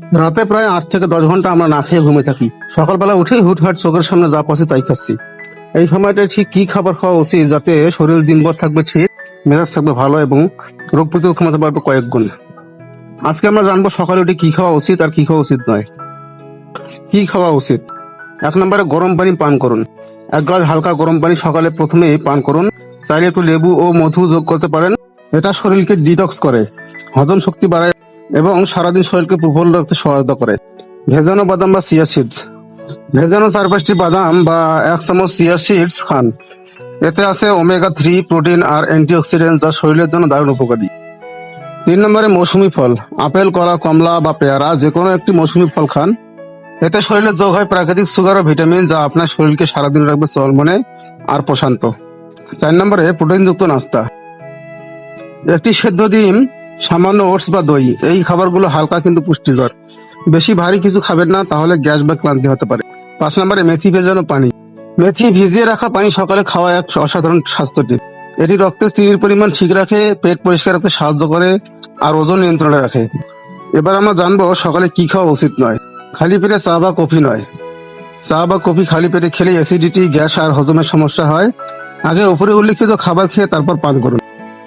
রাতে প্রায় আট থেকে দশ ঘণ্টা আমরা না খেয়ে ঘুমে থাকি। সকালবেলা উঠেই হুটহাট চোখের সামনে যা পাচ্ছি তাই খাচ্ছি। এই সময়টা ঠিক কি খাবার খাওয়া উচিত যাতে শরীর দিনভর থাকবে ঠিক, মেজাজ থাকবে ভালো এবং রোগ প্রতিরোধ ক্ষমতা বাড়বে কয়েক গুণ আজকে আমরা জানব সকালে উঠে কি খাওয়া উচিত আর কি খাওয়া উচিত নয়। কি খাওয়া উচিত? এক নম্বরে গরম পানি পান করুন। এক গ্লাস হালকা গরম পানি সকালে প্রথমে পান করুন। চাইলে একটু লেবু ও মধু যোগ করতে পারেন। এটা শরীরকে ডিটক্স করে। হজম শক্তি বাড়ায় এবং সারাদিন শরীরকে প্রবল রাখতে সহায়তা করে। ভেজানো বাদাম বা চিয়া সিডস। ভেজানো চার পাঁচটি বাদাম বা এক চামচ চিয়া সিডস খান। এতে আছে ওমেগা থ্রি প্রোটিন আর অ্যান্টিঅক্সিডেন্ট যা শরীরের জন্য দারুণ উপকারী। তিন নম্বরে মৌসুমি ফল। আপেল, কলা, কমলা বা পেয়ারা যে কোনো একটি মৌসুমি ফল খান। এতে শরীরে যোগ হয় প্রাকৃতিক সুগার ও ভিটামিন যা আপনার শরীরকে সারাদিন রাখবে চলমনে আর প্রশান্ত। চার নম্বরে প্রোটিনযুক্ত নাস্তা। একটি সেদ্ধ ডিম সামান্য ওটস বা দই, এই খাবারগুলো হালকা কিন্তু পুষ্টিকর। বেশি ভারী কিছু খাবেন না, তাহলে গ্যাস বা ক্লান্তি হতে পারে। পাঁচ নম্বরে মেথি ভেজানো পানি। মেথি ভিজিয়ে রাখা পানি সকালে খাওয়া এক অসাধারণ স্বাস্থ্য টিপ। এটি রক্তে চিনির পরিমাণ ঠিক রাখে, পেট পরিষ্কার রাখতে সাহায্য করে, আর ওজন নিয়ন্ত্রণে রাখে। এবার আমরা জানব সকালে কি খাওয়া উচিত নয়। খালি পেটে চা বা কফি নয়। চা বা কফি খালি পেটে খেলে অ্যাসিডিটি, গ্যাস আর হজমের সমস্যা হয়। আগে উপরে উল্লেখিত খাবার খেয়ে তারপর পান করুন।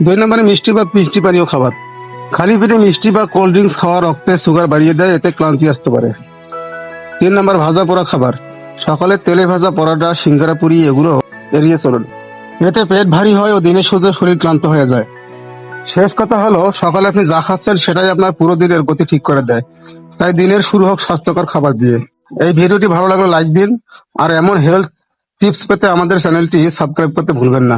দুই নম্বরে মিষ্টি বা মিষ্টি পানীয় খাবার। খালি পেটে মিষ্টি বা কোল্ড ড্রিঙ্কস খাওয়া রক্তে সুগার বাড়িয়ে দেয়, এতে ক্লান্তি আসতে পারে। তিন নম্বর, ভাজা পোড়া খাবার। সকালে তেলে ভাজা পরোটা, সিঙ্গারা পুরি, এগুলো এড়িয়ে চলুন। এতে পেট ভারী হয় ও দিনের শুধু শরীর ক্লান্ত হয়ে যায়। শেষ কথা হলো, সকালে আপনি যা খাচ্ছেন সেটাই আপনার পুরো দিনের গতি ঠিক করে দেয়। তাই দিনের শুরু হোক স্বাস্থ্যকর খাবার দিয়ে। এই ভিডিওটি ভালো লাগলে লাইক দিন। আর এমন হেলথ টিপস পেতে আমাদের চ্যানেলটি সাবস্ক্রাইব করতে ভুলবেন না।